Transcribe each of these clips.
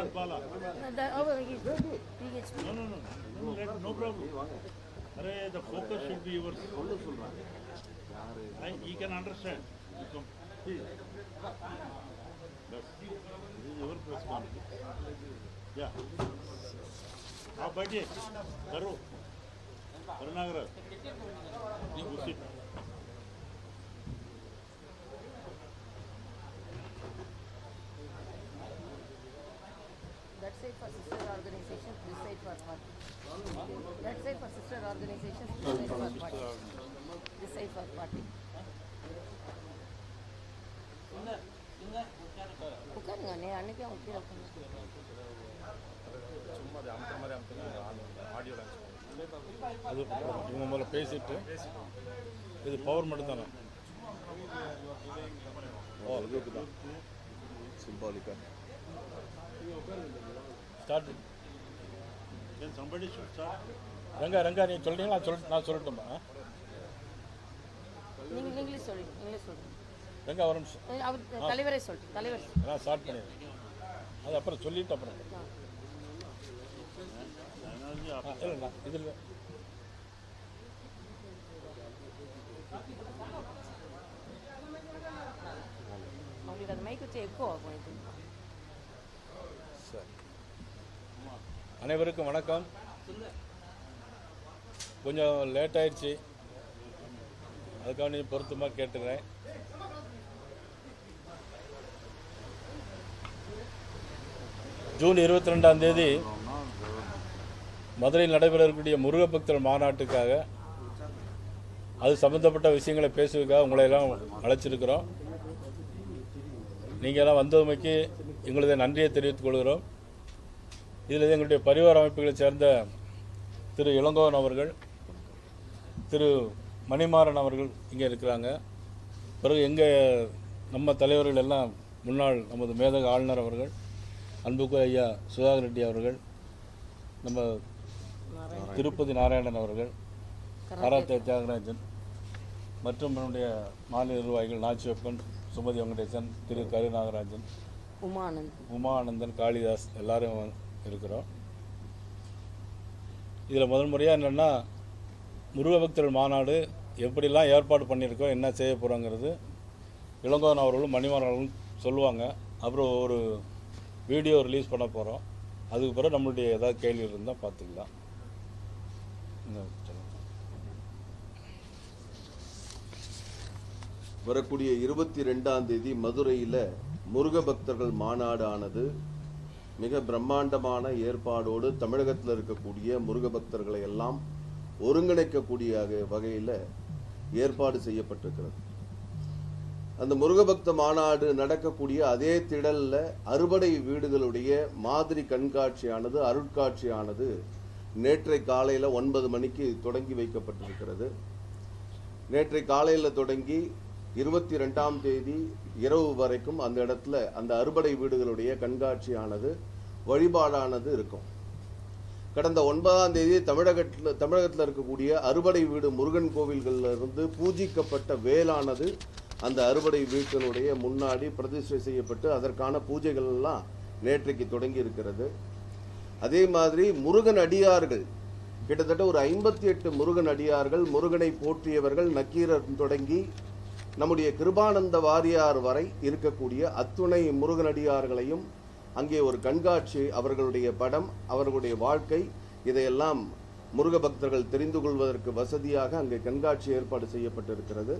oh, no, no. No, let- no problem. Array, the focus should be yours. I, he can understand. You come. See. Yes. This is your press conference. Yeah. आप बैठिए करो करुणागर you sit. Side for sister organizations, this side for party. That side for sister organizations, this side for party. This side for party. உட்காருங்க அண்ணே அன்னைக்கே அவங்க கீழே அது இவங்க முதல்ல பேசிட்டு இது பவர் மட்டும் தானே இதுக்கு தான் சிம்பாலிக்கா ஸ்டார்ட். ரங்கா ரங்கா நீ சொல்றீங்களா? நான் சொல் நான் சொல்லட்டுமா? நீங்க நீங்களே சொல்லுங்க நீங்களே சொல்லுங்க ரங்கா ஒரு நிமிஷம். அவர் தலைவரே சொல்லிட்டு தலைவர். நான் ஸ்டார்ட் பண்ணிடுறேன் அது அப்புறம் சொல்லிட்டு அப்புறம். இல்லைண்ணா இதில். அவங்களுக்கு அந்த மைக் வச்சு எக்கோ ஆகும் இது? அனைவருக்கும் வணக்கம். கொஞ்சம் லேட் ஆயிடுச்சு. அதுக்காக நீ பொருத்தமாக கேட்டுக்கிறேன். ஜூன் இருபத்தி ரெண்டாம் தேதி மதுரையில் நடைபெற இருக்கக்கூடிய முருக பக்தர் மாநாட்டுக்காக அது சம்பந்தப்பட்ட விஷயங்களை பேசுவதுக்காக உங்களை எல்லாம் அழைச்சிருக்கிறோம். நீங்கள் எல்லாம் வந்தமைக்கு எங்களது நன்றியை தெரிவித்துக் கொள்கிறோம். இதில் எங்களுடைய பரிவார அமைப்புகளைச் சேர்ந்த திரு இளங்கோவன் அவர்கள் திரு மணிமாறன் அவர்கள் இங்கே இருக்கிறாங்க. பிறகு எங்கள் நம்ம தலைவர்கள் எல்லாம் முன்னாள் நமது மேதக ஆளுநர் அவர்கள் அன்புக்கு ஐயா சுதாகர் ரெட்டி அவர்கள் நம்ம திருப்பதி நாராயணன் அவர்கள் கராத்தே தியாகராஜன் மற்றும் நம்முடைய மாநில நிர்வாகிகள் நாச்சியப்பன் சுமதி வெங்கடேசன் திரு கரு நாகராஜன் உமானந்த். உமானந்தன் காளிதாஸ் எல்லாரும் இருக்கிறோம். இதில் முதல் முறையாக என்னென்னா முருகபக்தர்கள் மாநாடு எப்படிலாம் ஏற்பாடு பண்ணியிருக்கோம் என்ன செய்ய போகிறோங்கிறது இளங்கோவன் அவர்களும் மணிமாறன் அவர்களும் சொல்லுவாங்க. அப்புறம் ஒரு வீடியோ ரிலீஸ் பண்ண போகிறோம் அதுக்கு பிறகு நம்மளுடைய ஏதாவது கேள்வி இருந்தால் பார்த்துக்கலாம். வரக்கூடிய இருபத்தி ரெண்டாம் தேதி மதுரையில் முருக பக்தர்கள் மாநாடு ஆனது மிக பிரம்மாண்டமான ஏற்பாடோடு தமிழகத்தில் இருக்கக்கூடிய முருக பக்தர்களை எல்லாம் ஒருங்கிணைக்கக்கூடிய வகையில் ஏற்பாடு செய்யப்பட்டிருக்கிறது. அந்த முருகபக்த மாநாடு நடக்கக்கூடிய அதே திடலில் அறுபடை வீடுகளுடைய மாதிரி கண்காட்சியானது அருட்காட்சியானது நேற்றை காலையில் ஒன்பது மணிக்கு தொடங்கி வைக்கப்பட்டிருக்கிறது. நேற்றை காலையில் தொடங்கி இருபத்தி ரெண்டாம் தேதி இரவு வரைக்கும் அந்த இடத்துல அந்த அறுபடை வீடுகளுடைய கண்காட்சியானது வழிபாடானது இருக்கும். கடந்த ஒன்பதாம் தேதி தமிழகத்தில் தமிழகத்தில் இருக்கக்கூடிய அறுபடை வீடு முருகன் கோவில்களில் இருந்து பூஜிக்கப்பட்ட வேலானது அந்த அறுபடை வீட்டினுடைய முன்னாடி பிரதிஷ்டை செய்யப்பட்டு அதற்கான பூஜைகள் எல்லாம் நேற்றைக்கு தொடங்கி இருக்கிறது அதே மாதிரி முருகன் அடியார்கள் கிட்டத்தட்ட ஒரு ஐம்பத்தி எட்டு முருகன் அடியார்கள் முருகனை போற்றியவர்கள் நக்கீரர் தொடங்கி நம்முடைய கிருபானந்த வாரியார் வரை இருக்கக்கூடிய அத்துணை முருகன் அடியார்களையும் அங்கே ஒரு கண்காட்சி அவர்களுடைய படம் அவர்களுடைய வாழ்க்கை இதையெல்லாம் முருக பக்தர்கள் தெரிந்து கொள்வதற்கு வசதியாக அங்கே கண்காட்சி ஏற்பாடு செய்யப்பட்டிருக்கிறது.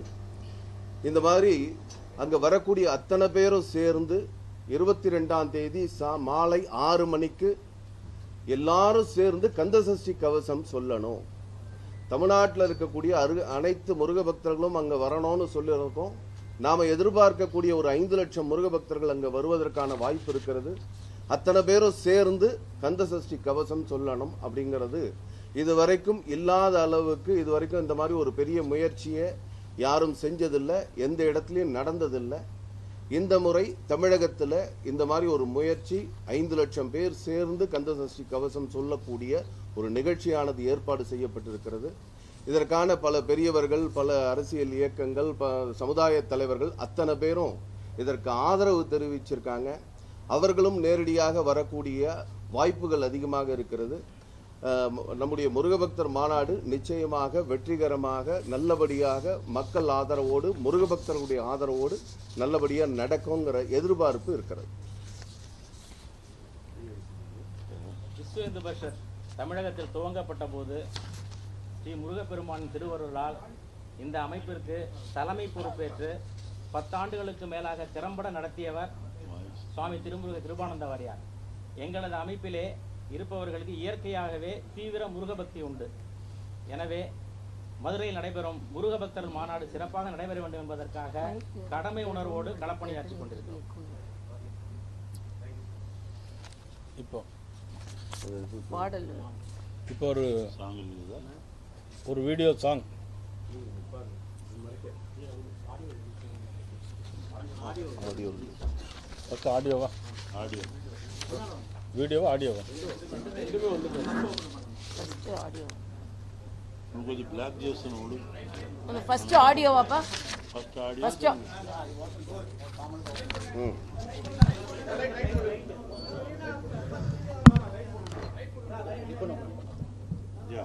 இந்த மாதிரி அங்கே வரக்கூடிய அத்தனை பேரும் சேர்ந்து இருபத்தி ரெண்டாம் தேதி சா மாலை ஆறு மணிக்கு எல்லாரும் சேர்ந்து கந்தசஷ்டி கவசம் சொல்லணும். தமிழ்நாட்டில் இருக்கக்கூடிய அரு அனைத்து முருக பக்தர்களும் அங்கே வரணும்னு சொல்லியிருக்கோம். நாம் எதிர்பார்க்கக்கூடிய ஒரு ஐந்து லட்சம் முருக பக்தர்கள் அங்கே வருவதற்கான வாய்ப்பு இருக்கிறது. அத்தனை பேரும் சேர்ந்து கந்தசஷ்டி கவசம் சொல்லணும் அப்படிங்கிறது இதுவரைக்கும் இல்லாத அளவுக்கு இதுவரைக்கும் இந்த மாதிரி ஒரு பெரிய முயற்சியை யாரும் செஞ்சதில்லை எந்த இடத்துலையும் நடந்ததில்லை. இந்த முறை தமிழகத்தில் இந்த மாதிரி ஒரு முயற்சி ஐந்து லட்சம் பேர் சேர்ந்து கந்தசஷ்டி கவசம் சொல்லக்கூடிய ஒரு நிகழ்ச்சியானது ஏற்பாடு செய்யப்பட்டிருக்கிறது. இதற்கான பல பெரியவர்கள் பல அரசியல் இயக்கங்கள் ப சமுதாய தலைவர்கள் அத்தனை பேரும் இதற்கு ஆதரவு தெரிவிச்சிருக்காங்க. அவர்களும் நேரடியாக வரக்கூடிய வாய்ப்புகள் அதிகமாக இருக்கிறது. நம்முடைய முருகபக்தர் மாநாடு நிச்சயமாக வெற்றிகரமாக நல்லபடியாக மக்கள் ஆதரவோடு முருகபக்தர்களுடைய ஆதரவோடு நல்லபடியாக நடக்குங்கிற எதிர்பார்ப்பு இருக்கிறது. விஸ்வ இந்து பரிஷத் தமிழகத்தில் துவங்கப்பட்ட போது ஸ்ரீ முருகப்பெருமானின் திருவருளால் இந்த அமைப்பிற்கு தலைமை பொறுப்பேற்று பத்தாண்டுகளுக்கு மேலாக திறம்பட நடத்தியவர் சுவாமி திருமுருக கிருபானந்த வாரியார் எங்களது அமைப்பிலே இருப்பவர்களுக்கு இயற்கையாகவே தீவிர முருகபக்தி உண்டு. எனவே மதுரையில் நடைபெறும் முருக பக்தர்கள் மாநாடு சிறப்பாக நடைபெற வேண்டும் என்பதற்காக கடமை உணர்வோடு களப்பணியாற்றிக் கொண்டிருக்கிறோம். இப்போ. பாடல். இப்போ ஒரு ஒரு video song audio first ஆடியோவா audio வீடியோவா ஆடியோவா ஃபர்ஸ்ட் ஆடியோ నువ్వు కొద్ది బ్లాక్ చేస్తున్నావు அந்த ஃபர்ஸ்ட் ஆடியோவாப்பா ఫస్ట్ ఆడియో ஃபர்ஸ்ட் ம் yeah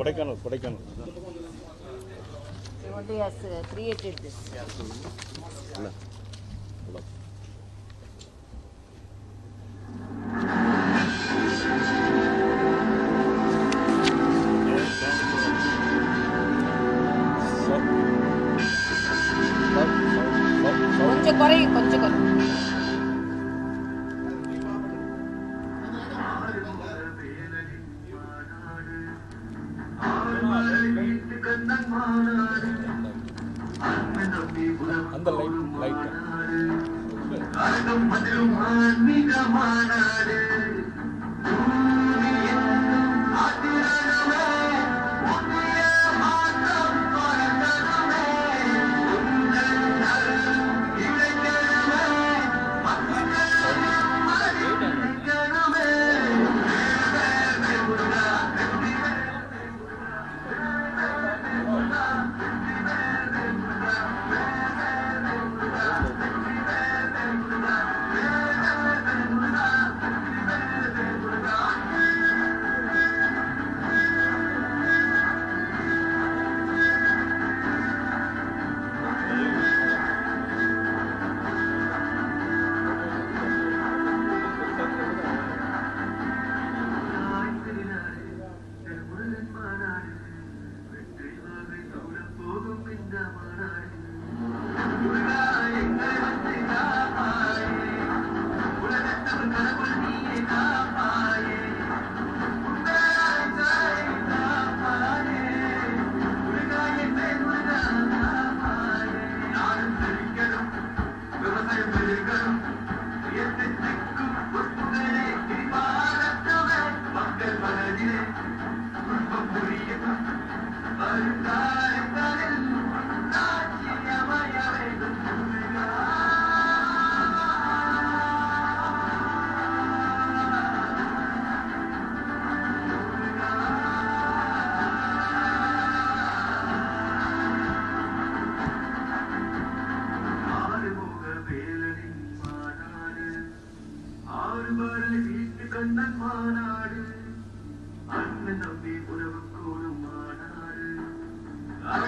Kodaikanal Kodaikanal only has uh, created this. என்ன ஹலோ கொஞ்சம் குறையும்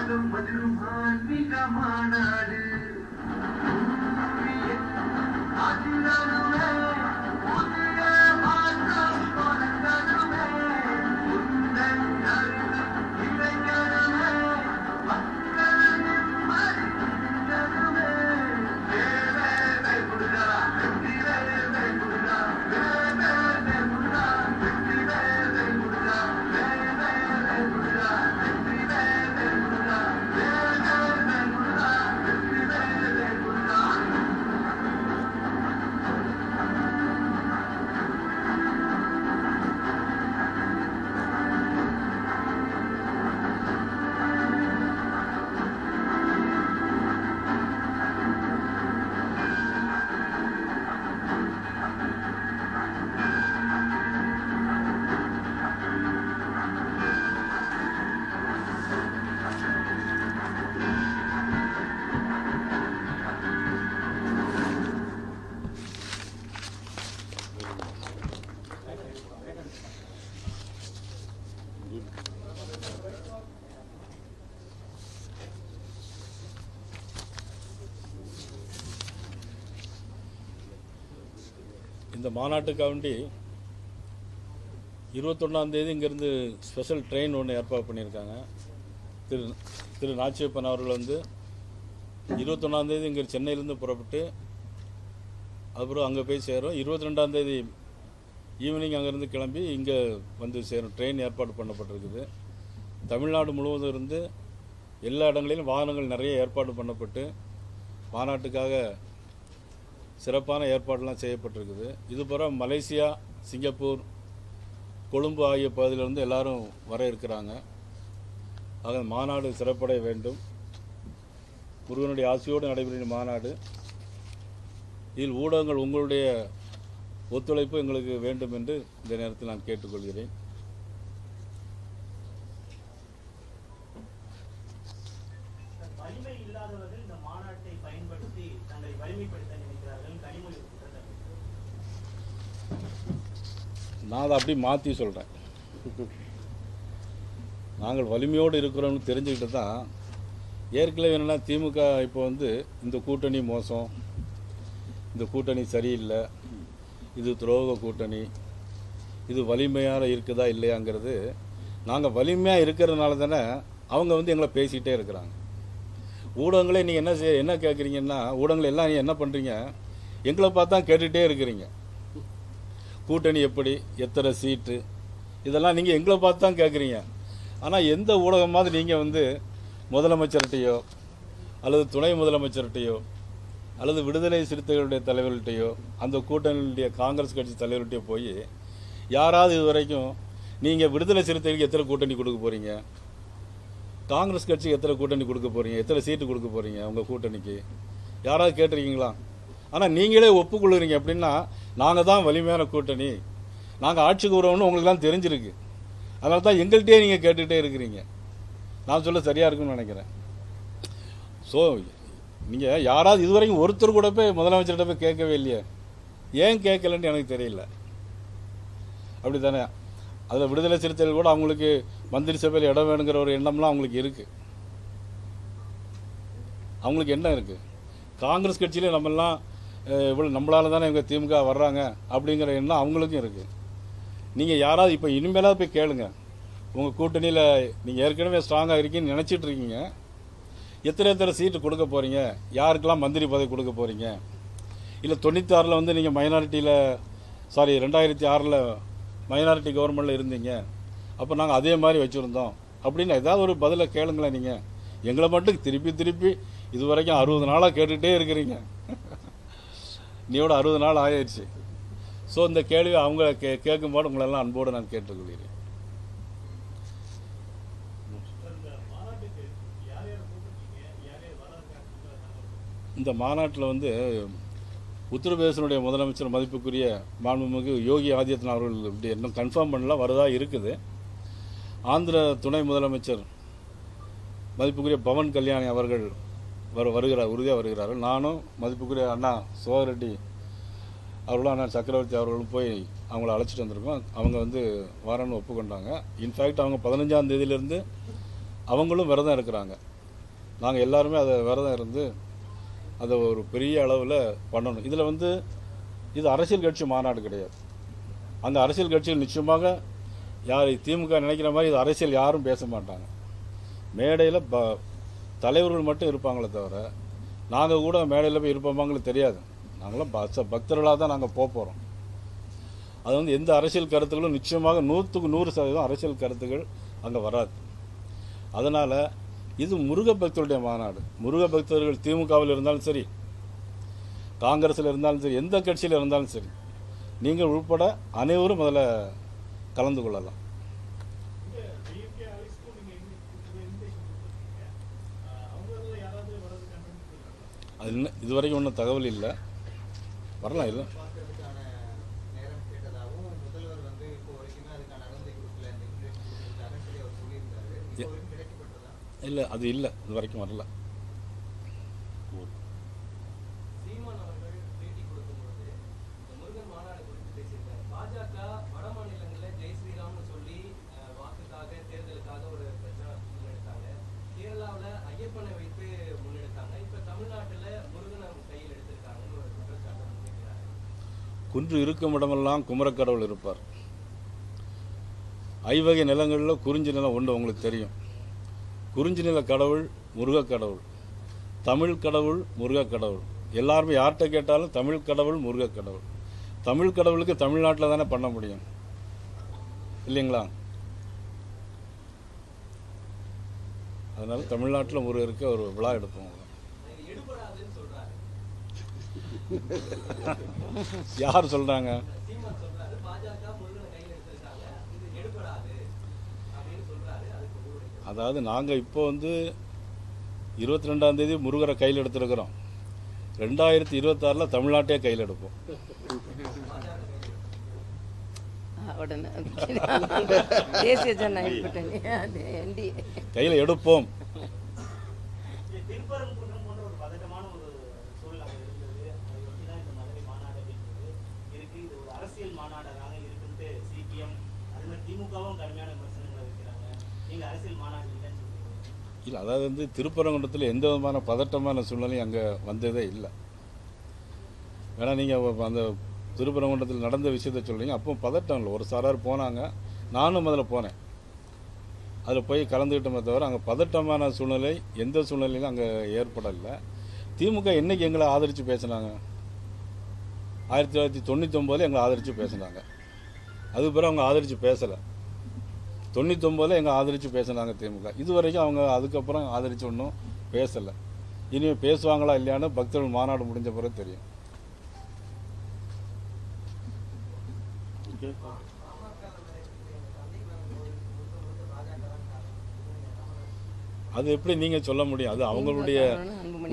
அழகும் மதுரும் ஆன்மீக மாநாடு அதிரணுமே இந்த மாநாட்டுக்காண்டி இருபத்தொன்னாந்தேதி இங்கேருந்து ஸ்பெஷல் ட்ரெயின் ஒன்று ஏற்பாடு பண்ணியிருக்காங்க. திரு திரு நாச்சியப்பன் அவர்கள் வந்து இருபத்தொன்னாந்தேதி இங்கே சென்னையிலேருந்து புறப்பட்டு அப்புறம் அங்கே போய் சேரும். இருபத்தி ரெண்டாந்தேதி ஈவினிங் அங்கேருந்து கிளம்பி இங்கே வந்து சேரும். ட்ரெயின் ஏற்பாடு பண்ணப்பட்டிருக்குது. தமிழ்நாடு முழுவதும் இருந்து எல்லா இடங்களிலும் வாகனங்கள் நிறைய ஏற்பாடு பண்ணப்பட்டு மாநாட்டுக்காக சிறப்பான ஏற்பாடெல்லாம் செய்யப்பட்டிருக்குது. இதுபோல் மலேசியா சிங்கப்பூர் கொழும்பு ஆகிய பகுதியிலிருந்து எல்லாரும் வர இருக்கிறாங்க. ஆக மாநாடு சிறப்படைய வேண்டும். முருகனுடைய ஆசையோடு நடைபெறும் மாநாடு. இதில் ஊடகங்கள் உங்களுடைய ஒத்துழைப்பு எங்களுக்கு வேண்டும் என்று இந்த நேரத்தில் நான் கேட்டுக்கொள்கிறேன். நான் அதை அப்படியே மாற்றி சொல்கிறேன் நாங்கள் வலிமையோடு இருக்கிறோம்னு தெரிஞ்சுக்கிட்டு தான் ஏற்கனவே என்னென்னா திமுக இப்போ வந்து இந்த கூட்டணி மோசம் இந்த கூட்டணி சரியில்லை இது துரோக கூட்டணி இது வலிமையாக இருக்குதா இல்லையாங்கிறது நாங்கள் வலிமையாக இருக்கிறதுனால தானே அவங்க வந்து எங்களை பேசிகிட்டே இருக்கிறாங்க. ஊடகங்களே நீங்கள் என்ன செய்ய என்ன கேட்குறீங்கன்னா ஊடகங்கள் எல்லாம் நீங்கள் என்ன பண்ணுறீங்க எங்களை பார்த்தா கேட்டுகிட்டே இருக்கிறீங்க. கூட்டணி எப்படி எத்தனை சீட்டு? இதெல்லாம் நீங்கள் எங்களை பார்த்து தான் கேட்குறீங்க ஆனால் எந்த ஊடகமாவது நீங்கள் வந்து முதலமைச்சர்கிட்டையோ அல்லது துணை முதலமைச்சர்கிட்டையோ அல்லது விடுதலை சிறுத்தைகளுடைய தலைவர்கள்ட்டையோ அந்த கூட்டணியுடைய காங்கிரஸ் கட்சி தலைவர்கிட்டையோ போய் யாராவது இது வரைக்கும் நீங்கள் விடுதலை சிறுத்தைகளுக்கு எத்தனை கூட்டணி கொடுக்க போகிறீங்க காங்கிரஸ் கட்சிக்கு எத்தனை கூட்டணி கொடுக்க போகிறீங்க எத்தனை சீட்டு கொடுக்க போகிறீங்க உங்கள் கூட்டணிக்கு? யாராவது கேட்டிருக்கீங்களா? ஆனால் நீங்களே ஒப்புக்கொள்ளுறீங்க அப்படின்னா நாங்கள் தான் வலிமையான கூட்டணி. நாங்கள் ஆட்சிக்கு வருவோம்னு உங்களுக்குலாம் தெரிஞ்சிருக்கு. அதனால தான் எங்கள்கிட்டயே நீங்கள் கேட்டுகிட்டே இருக்கிறீங்க. நான் சொல்ல சரியாக இருக்குன்னு நினைக்கிறேன். ஸோ நீங்கள் யாராவது இதுவரைக்கும் ஒருத்தர் கூட போய் முதலமைச்சர்கிட்ட போய் கேட்கவே இல்லையே. ஏன் கேட்கலன்னு எனக்கு தெரியல. அப்படி தானே அதில் விடுதலை சிறுத்தைகள் கூட அவங்களுக்கு மந்திரி சபையில் இடம் வேணுங்கிற ஒரு எண்ணம்லாம் அவங்களுக்கு இருக்குது அவங்களுக்கு என்ன இருக்குது காங்கிரஸ் கட்சியில் நம்மெல்லாம் இவ்வளோ நம்மளால தானே இவங்க திமுக வர்றாங்க அப்படிங்கிற எண்ணம் அவங்களுக்கும் இருக்குது நீங்கள் யாராவது இப்போ இனிமேலாவது போய் கேளுங்க. உங்கள் கூட்டணியில் நீங்கள் ஏற்கனவே ஸ்ட்ராங்காக இருக்கீங்கன்னு நினச்சிட்டு இருக்கீங்க. எத்தனை எத்தனை சீட்டு கொடுக்க போகிறீங்க யாருக்கெல்லாம் மந்திரி பதவி கொடுக்க போகிறீங்க இல்லை தொண்ணூத்தாறில் வந்து நீங்கள் மைனாரிட்டியில் சாரி ரெண்டாயிரத்தி ஆறில் மைனாரிட்டி கவர்மெண்ட்டில் இருந்தீங்க. அப்போ நாங்கள் அதே மாதிரி வச்சுருந்தோம். அப்படின்னு ஏதாவது ஒரு பதிலை கேளுங்களேன் நீங்கள் எங்களை மட்டும் திருப்பி திருப்பி இது வரைக்கும் அறுபது நாளாக கேட்டுகிட்டே இருக்கிறீங்க. நீயோட அறுபது நாள் ஆயிடுச்சு. ஸோ இந்த கேள்வி அவங்க கே கேட்கும்போது உங்களெல்லாம் அன்போடு நான் கேட்டுக்கொள்கிறேன். இந்த மாநாட்டில் வந்து உத்தரப்பிரதேசனுடைய முதலமைச்சர் மதிப்புக்குரிய மாண்புமிகு யோகி ஆதித்யநாத் அவர்கள் இப்படி இன்னும் கன்ஃபார்ம் பண்ணல வரதா இருக்குது. ஆந்திர துணை முதலமைச்சர் மதிப்புக்குரிய பவன் கல்யாணி அவர்கள் வரு வருகிறார் உறுதியாக வருகிறார்கள். நானும் மதிப்புக்குரிய அண்ணா சோகரெட்டி அவர்களும் அண்ணா சக்கரவர்த்தி அவர்களும் போய் அவங்கள அழைச்சிட்டு வந்திருக்கோம். அவங்க வந்து வரேன்னு ஒப்புக்கொண்டாங்க. இன்ஃபேக்ட் அவங்க பதினஞ்சாம் தேதியிலேருந்து அவங்களும் விரதம் இருக்கிறாங்க. நாங்கள் எல்லாருமே அதை விரதம் இருந்து அதை ஒரு பெரிய அளவில் பண்ணணும். இதில் வந்து இது அரசியல் கட்சி மாநாடு கிடையாது. அந்த அரசியல் கட்சிகள் நிச்சயமாக யார் திமுக நினைக்கிற மாதிரி இது அரசியல் யாரும் பேச மாட்டாங்க. மேடையில் ப தலைவர்கள் மட்டும் இருப்பாங்களே தவிர நாங்கள் கூட மேடையில் போய் இருப்போமாங்களுக்கு தெரியாது. நாங்களாம் பக்த பக்தர்களாக தான் நாங்கள் போக போகிறோம் அது வந்து எந்த அரசியல் கருத்துக்களும் நிச்சயமாக நூற்றுக்கு நூறு சதவீதம் அரசியல் கருத்துக்கள் அங்கே வராது. அதனால் இது முருக பக்தருடைய மாநாடு. முருக பக்தர்கள் திமுகவில் இருந்தாலும் சரி காங்கிரஸில் இருந்தாலும் சரி எந்த கட்சியில் இருந்தாலும் சரி நீங்கள் உட்பட அனைவரும் முதல்ல கலந்து கொள்ளலாம். அது இன்னும் இதுவரைக்கும் ஒன்றும் தகவல் இல்லை. வரலாம் இல்லை? இல்லை அது இல்லை. இது வரைக்கும் வரல. குன்று இருக்கும் இடமெல்லாம் குமரக்கடவுள் இருப்பார். ஐவகை நிலங்களில் குறிஞ்சி நிலம் ஒன்று உங்களுக்கு தெரியும். குறிஞ்சி நில கடவுள் முருகக்கடவுள் தமிழ் கடவுள் முருகக்கடவுள் எல்லாருமே யார்கிட்ட கேட்டாலும் தமிழ் கடவுள் முருகக்கடவுள் தமிழ் கடவுளுக்கு தமிழ்நாட்டில் தானே பண்ண முடியும். இல்லைங்களா? அதனால தமிழ்நாட்டில் முருகருக்கு ஒரு விழா எடுப்போம் இது எடுபடாதுன்னு சொல்றாரு யார் சொல்கிறாங்க சீமான் சொல்றாரு பாஜக முருகனை கையில் எடுத்திருக்காங்க இது எடுபடாது அப்படின்னு சொல்றாரு அதுக்கு உங்களுடைய அதாவது நாங்கள் இப்போ வந்து இருபத்தி ரெண்டாம் தேதி முருகரை கையில் எடுத்திருக்கிறோம். ரெண்டாயிரத்தி இருபத்தாறில் தமிழ்நாட்டையே கையில் எடுப்போம். கையில் எடுப்போம் இது திருப்பரங்குன்றம் போன்ற ஒரு பதட்டமான ஒரு சூழல் அங்கே இருந்தது அதை ஒட்டி தான் இந்த மதுரை மாநாடு அப்படின்றது இருக்கு இது ஒரு அரசியல் மாநாடாக இருக்குன்ட்டு சிபிஎம் அது மாதிரி திமுகவும் கடுமையான விமர்சனங்களை வைக்கிறாங்க நீங்க அரசியல் மாநாடு இல்லைன்னு சொல்றீங்க இல்லை அதாவது வந்து திருப்பரங்குன்றத்தில் எந்த விதமான பதட்டமான சூழ்நிலையும் அங்கே வந்ததே இல்லை. ஏன்னா நீங்கள் அந்த திருப்பரங்குன்றத்தில் நடந்த விஷயத்த சொல்கிறீங்க அப்போ பதட்டம் இல்லை. ஒரு சாரார் போனாங்க. நானும் அதில் போனேன். அதில் போய் கலந்துக்கிட்டோமே தவிர அங்கே பதட்டமான சூழ்நிலை எந்த சூழ்நிலையிலும் அங்கே ஏற்படலை. திமுக என்னைக்கு எங்களை ஆதரித்து பேசினாங்க? ஆயிரத்தி தொள்ளாயிரத்தி தொண்ணூற்றி ஒம்போதில் எங்களை ஆதரித்து பேசினாங்க. அது பிறகு அவங்க ஆதரித்து பேசலை. தொண்ணூத்தொம்போதில் எங்கள் ஆதரித்து பேசினாங்க திமுக. இது வரைக்கும் அவங்க அதுக்கப்புறம் ஆதரித்து ஒன்றும் பேசலை. இனிமேல் பேசுவாங்களா இல்லையான்னு பக்தர்கள் மாநாடு முடிஞ்ச பிறகு தெரியும். அது எப்படி நீங்கள் சொல்ல முடியும்? அது அவங்களுடைய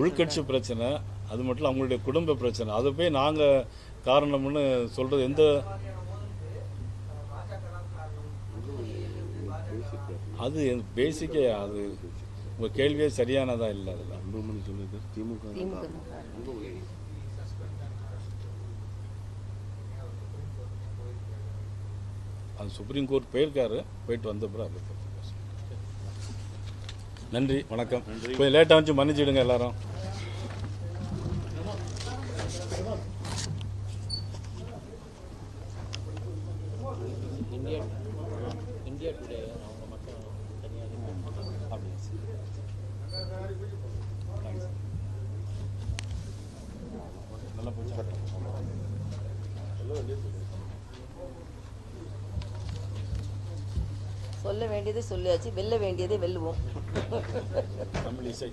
உள்கட்சி பிரச்சனை அது மட்டும் இல்ல, அவங்களுடைய குடும்ப பிரச்சனை. அதை போய் நாங்கள் காரணம்னு சொல்கிறது எந்த அது பேசிக்கே அது உங்கள் கேள்வியே சரியானதா இல்லை அதில். அன்புமணி சொல்லுது திமுக அது சுப்ரீம் கோர்ட் போயிருக்காரு போயிட்டு வந்த பிறகு அதை பேசுவோம். நன்றி வணக்கம். கொஞ்சம் லேட்டாக வந்து மன்னிச்சிடுங்க எல்லாரும். இந்தியா இந்தியா டுடே அப்படியா சார் தேங்க்ஸ். நல்லா போச்சு சொல்ல வேண்டியதை சொல்லியாச்சு வெல்ல வேண்டியதை வெல்லுவோம் தமிழ் இசை